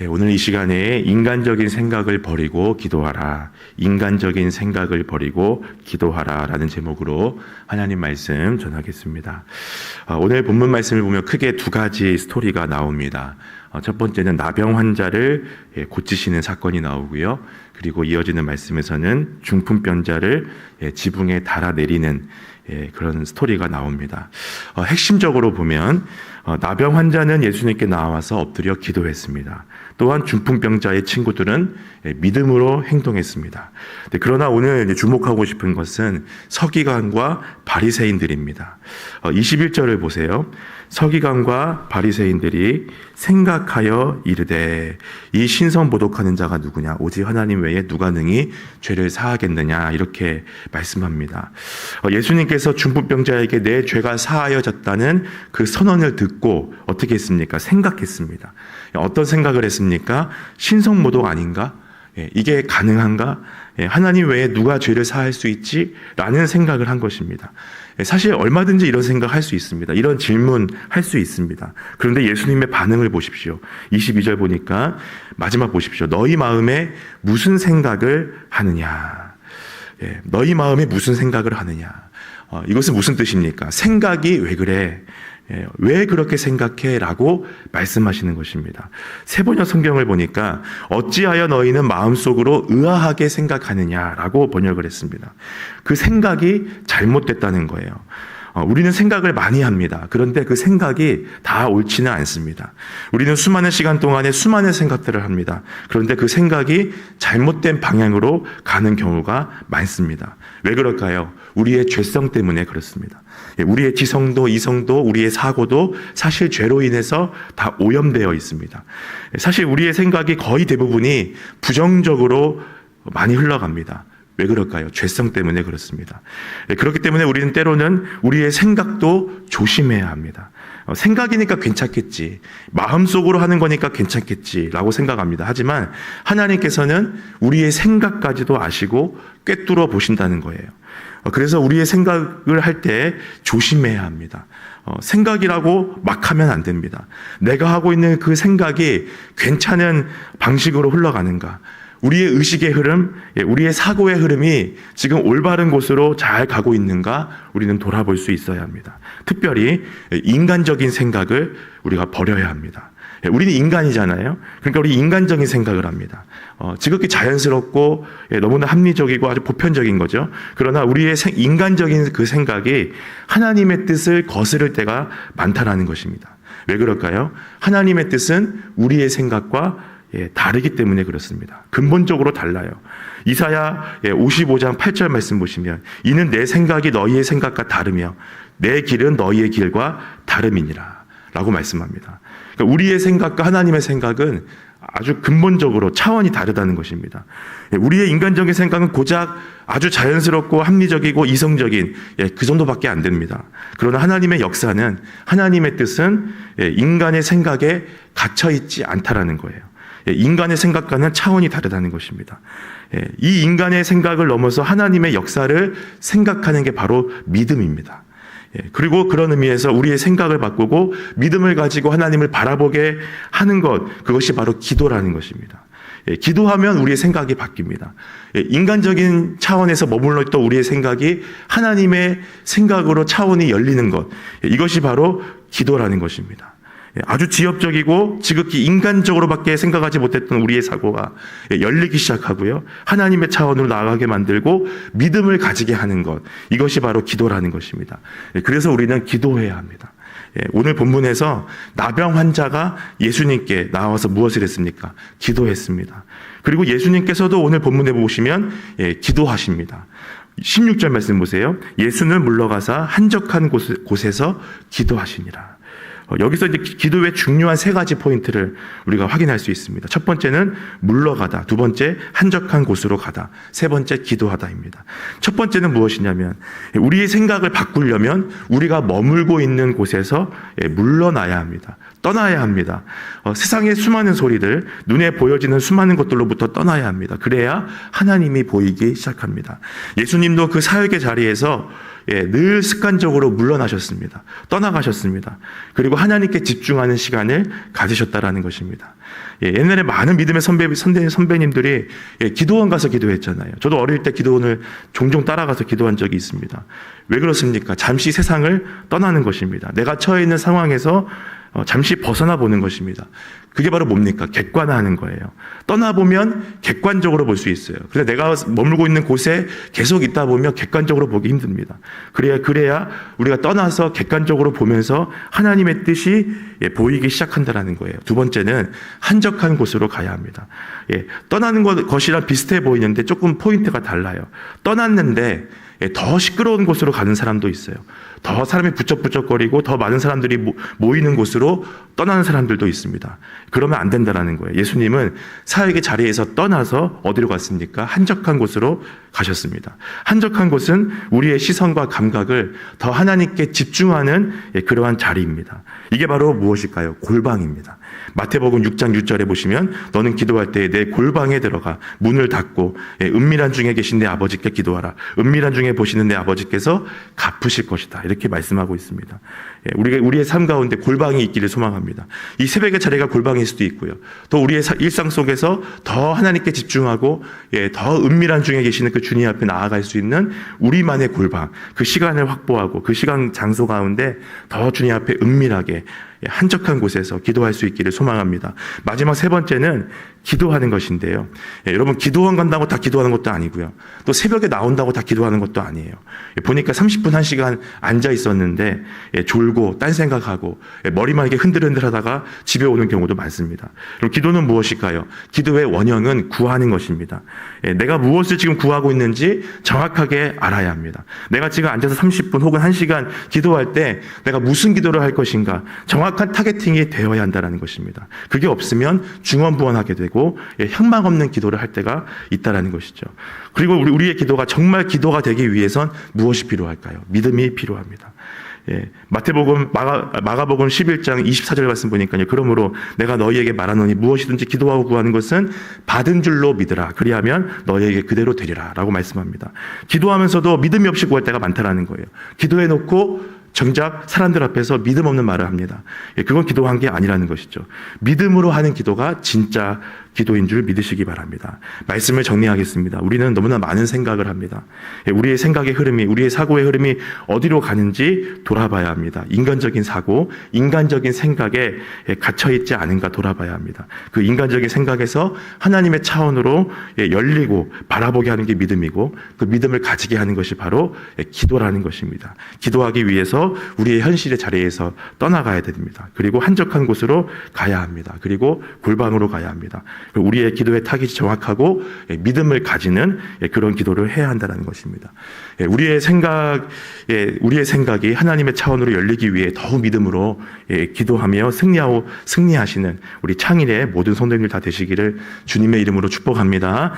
예, 오늘 이 시간에 인간적인 생각을 버리고 기도하라. 인간적인 생각을 버리고 기도하라. 라는 제목으로 하나님 말씀 전하겠습니다. 아, 오늘 본문 말씀을 보면 크게 두 가지 스토리가 나옵니다. 어, 첫 번째는 나병 환자를 예, 고치시는 사건이 나오고요. 그리고 이어지는 말씀에서는 중풍병자를 예, 지붕에 달아내리는 그런 스토리가 나옵니다. 어, 핵심적으로 보면 어, 나병 환자는 예수님께 나와서 엎드려 기도했습니다. 또한 중풍병자의 친구들은 예, 믿음으로 행동했습니다. 그러나 오늘 주목하고 싶은 것은 서기관과 바리새인들입니다. 21절을 어, 보세요. 서기관과 바리새인들이 생각하여 이르되 이 신성 모독하는 자가 누구냐 오직 하나님 외에 누가 능히 죄를 사하겠느냐 이렇게 말씀합니다. 어, 예수님께 서 중풍병자에게 내 죄가 사하여졌다는 그 선언을 듣고 어떻게 했습니까? 생각했습니다. 어떤 생각을 했습니까? 신성 모독 아닌가? 예, 이게 가능한가? 예, 하나님 외에 누가 죄를 사할 수 있지? 라는 생각을 한 것입니다. 예, 사실 얼마든지 이런 생각 할 수 있습니다. 이런 질문 할 수 있습니다. 그런데 예수님의 반응을 보십시오. 22절 보니까 마지막 보십시오. 너희 마음에 무슨 생각을 하느냐? 너희 마음에 무슨 생각을 하느냐? 어, 이것은 무슨 뜻입니까? 생각이 왜 그래? 예, 왜 그렇게 생각해? 라고 말씀하시는 것입니다. 세번역 성경을 보니까 어찌하여 너희는 마음속으로 의아하게 생각하느냐 라고 번역을 했습니다. 그 생각이 잘못됐다는 거예요. 어, 우리는 생각을 많이 합니다. 그런데 그 생각이 다 옳지는 않습니다. 우리는 수많은 시간 동안에 수많은 생각들을 합니다. 그런데 그 생각이 잘못된 방향으로 가는 경우가 많습니다. 왜 그럴까요? 우리의 죄성 때문에 그렇습니다. 예, 우리의 지성도 이성도 우리의 사고도 사실 죄로 인해서 다 오염되어 있습니다. 예, 사실 우리의 생각이 거의 대부분이 부정적으로 많이 흘러갑니다. 왜 그럴까요? 죄성 때문에 그렇습니다. 예, 그렇기 때문에 우리는 때로는 우리의 생각도 조심해야 합니다. 어, 생각이니까 괜찮겠지. 마음속으로 하는 거니까 괜찮겠지라고 생각합니다. 하지만 하나님께서는 우리의 생각까지도 아시고 꿰뚫어 보신다는 거예요. 어, 그래서 우리의 생각을 할 때 조심해야 합니다. 어, 생각이라고 막 하면 안 됩니다. 내가 하고 있는 그 생각이 괜찮은 방식으로 흘러가는가? 우리의 의식의 흐름, 예, 우리의 사고의 흐름이 지금 올바른 곳으로 잘 가고 있는가 우리는 돌아볼 수 있어야 합니다. 특별히 인간적인 생각을 우리가 버려야 합니다. 예, 우리는 인간이잖아요. 그러니까 우리 인간적인 생각을 합니다. 어, 지극히 자연스럽고 예, 너무나 합리적이고 아주 보편적인 거죠. 그러나 우리의 생, 인간적인 그 생각이 하나님의 뜻을 거스를 때가 많다라는 것입니다. 왜 그럴까요? 하나님의 뜻은 우리의 생각과 예, 다르기 때문에 그렇습니다. 근본적으로 달라요. 이사야 55장 예, 8절 말씀 보시면 이는 내 생각이 너희의 생각과 다르며 내 길은 너희의 길과 다름이니라 라고 말씀합니다. 그러니까 우리의 생각과 하나님의 생각은 아주 근본적으로 차원이 다르다는 것입니다. 예, 우리의 인간적인 생각은 고작 아주 자연스럽고 합리적이고 이성적인 그 정도밖에 안 됩니다. 그러나 하나님의 역사는 하나님의 뜻은 인간의 생각에 갇혀 있지 않다라는 거예요. 예, 인간의 생각과는 차원이 다르다는 것입니다. 예, 이 인간의 생각을 넘어서 하나님의 역사를 생각하는 게 바로 믿음입니다. 예, 그리고 그런 의미에서 우리의 생각을 바꾸고 믿음을 가지고 하나님을 바라보게 하는 것, 그것이 바로 기도라는 것입니다. 기도하면 우리의 생각이 바뀝니다. 인간적인 차원에서 머물러 있던 우리의 생각이 하나님의 생각으로 차원이 열리는 것, 이것이 바로 기도라는 것입니다. 예, 아주 지엽적이고 지극히 인간적으로밖에 생각하지 못했던 우리의 사고가 예, 열리기 시작하고요. 하나님의 차원으로 나아가게 만들고 믿음을 가지게 하는 것. 이것이 바로 기도라는 것입니다. 예, 그래서 우리는 기도해야 합니다. 오늘 본문에서 나병 환자가 예수님께 나와서 무엇을 했습니까? 기도했습니다. 그리고 예수님께서도 오늘 본문에 보시면 기도하십니다. 16절 말씀 보세요. 예수는 물러가사 한적한 곳에서 기도하시니라. 어, 여기서 이제 기도의 중요한 세 가지 포인트를 우리가 확인할 수 있습니다. 첫 번째는 물러가다, 두 번째 한적한 곳으로 가다, 세 번째 기도하다입니다. 첫 번째는 무엇이냐면 우리의 생각을 바꾸려면 우리가 머물고 있는 곳에서 예, 물러나야 합니다. 떠나야 합니다. 어, 세상의 수많은 소리들, 눈에 보여지는 수많은 것들로부터 떠나야 합니다. 그래야 하나님이 보이기 시작합니다. 예수님도 그 사역의 자리에서 예, 늘 습관적으로 물러나셨습니다. 떠나가셨습니다. 그리고 하나님께 집중하는 시간을 가지셨다라는 것입니다. 예, 옛날에 많은 믿음의 선배, 선배, 선배님들이 예, 기도원 가서 기도했잖아요. 저도 어릴 때 기도원을 종종 따라가서 기도한 적이 있습니다. 왜 그렇습니까? 잠시 세상을 떠나는 것입니다. 내가 처해 있는 상황에서 어, 잠시 벗어나 보는 것입니다. 그게 바로 뭡니까? 객관화하는 거예요. 떠나보면 객관적으로 볼 수 있어요. 그래서 내가 머물고 있는 곳에 계속 있다 보면 객관적으로 보기 힘듭니다. 그래야, 그래야 우리가 떠나서 객관적으로 보면서 하나님의 뜻이 예, 보이기 시작한다는 거예요. 두 번째는 한적한 곳으로 가야 합니다. 예, 떠나는 것, 것이랑 비슷해 보이는데 조금 포인트가 달라요. 떠났는데 예, 더 시끄러운 곳으로 가는 사람도 있어요. 더 사람이 부쩍부쩍거리고 더 많은 사람들이 모- 모이는 곳으로 떠나는 사람들도 있습니다. 그러면 안 된다라는 거예요. 예수님은 사역의 자리에서 떠나서 어디로 갔습니까? 한적한 곳으로 가셨습니다. 한적한 곳은 우리의 시선과 감각을 더 하나님께 집중하는 예, 그러한 자리입니다. 이게 바로 무엇일까요? 골방입니다. 마태복음 6장 6절에 보시면 너는 기도할 때내 골방에 들어가 문을 닫고 예, 은밀한 중에 계신 내 아버지께 기도하라. 은밀한 중에 보시는 내 아버지께서 갚으실 것이다. 이렇게 말씀하고 있습니다. 예, 우리가 우리의 삶 가운데 골방이 있기를 소망합니다. 이 새벽의 자리가 골방일 수도 있고요. 또 우리의 사- 일상 속에서 더 하나님께 집중하고 예, 더 은밀한 중에 계시는 그 주님 앞에 나아갈 수 있는 우리만의 골방, 그 시간을 확보하고 그 시간 장소 가운데 더 주님 앞에 은밀하게 예, 한적한 곳에서 기도할 수 있기를 소망합니다. 마지막 세 번째는 기도하는 것인데요. 예, 여러분 기도원 간다고 다 기도하는 것도 아니고요. 또 새벽에 나온다고 다 기도하는 것도 아니에요. 예, 보니까 30분 1시간 앉아 있었는데 예, 졸고 딴 생각하고 예, 머리만 이렇게 흔들흔들하다가 집에 오는 경우도 많습니다. 그럼 기도는 무엇일까요? 기도의 원형은 구하는 것입니다. 예, 내가 무엇을 지금 구하고 있는지 정확하게 알아야 합니다. 내가 지금 앉아서 30분 혹은 1시간 기도할 때 내가 무슨 기도를 할 것인가 정확 한 타겟팅이 되어야 한다는 것입니다. 그게 없으면 중원부원하게 되고 예, 향망 없는 기도를 할 때가 있다라는 것이죠. 그리고 우리, 우리의 기도가 정말 기도가 되기 위해선 무엇이 필요할까요? 믿음이 필요합니다. 예, 마태복음 마가, 마가복음 11장 24절 말씀 보니까요. 그러므로 내가 너희에게 말하노니 무엇이든지 기도하고 구하는 것은 받은 줄로 믿으라. 그리하면 너희에게 그대로 되리라라고 말씀합니다. 기도하면서도 믿음이 없이 구할 때가 많다라는 거예요. 기도해 놓고 정작 사람들 앞에서 믿음 없는 말을 합니다. 예, 그건 기도한 게 아니라는 것이죠. 믿음으로 하는 기도가 진짜 기도인 줄 믿으시기 바랍니다. 말씀을 정리하겠습니다. 우리는 너무나 많은 생각을 합니다. 예, 우리의 생각의 흐름이, 우리의 사고의 흐름이 어디로 가는지 돌아봐야 합니다. 인간적인 사고, 인간적인 생각에 예, 갇혀있지 않은가 돌아봐야 합니다. 그 인간적인 생각에서 하나님의 차원으로 예, 열리고 바라보게 하는 게 믿음이고 그 믿음을 가지게 하는 것이 바로 예, 기도라는 것입니다. 기도하기 위해서 우리의 현실의 자리에서 떠나가야 됩니다. 그리고 한적한 곳으로 가야 합니다. 그리고 골방으로 가야 합니다. 우리의 기도의 타깃이 정확하고 예, 믿음을 가지는 예, 그런 기도를 해야 한다는 것입니다. 예, 우리의 생각, 예, 우리의 생각이 하나님의 차원으로 열리기 위해 더욱 믿음으로 예, 기도하며 승리하고 승리하시는 우리 창일의 모든 성도님들 다 되시기를 주님의 이름으로 축복합니다.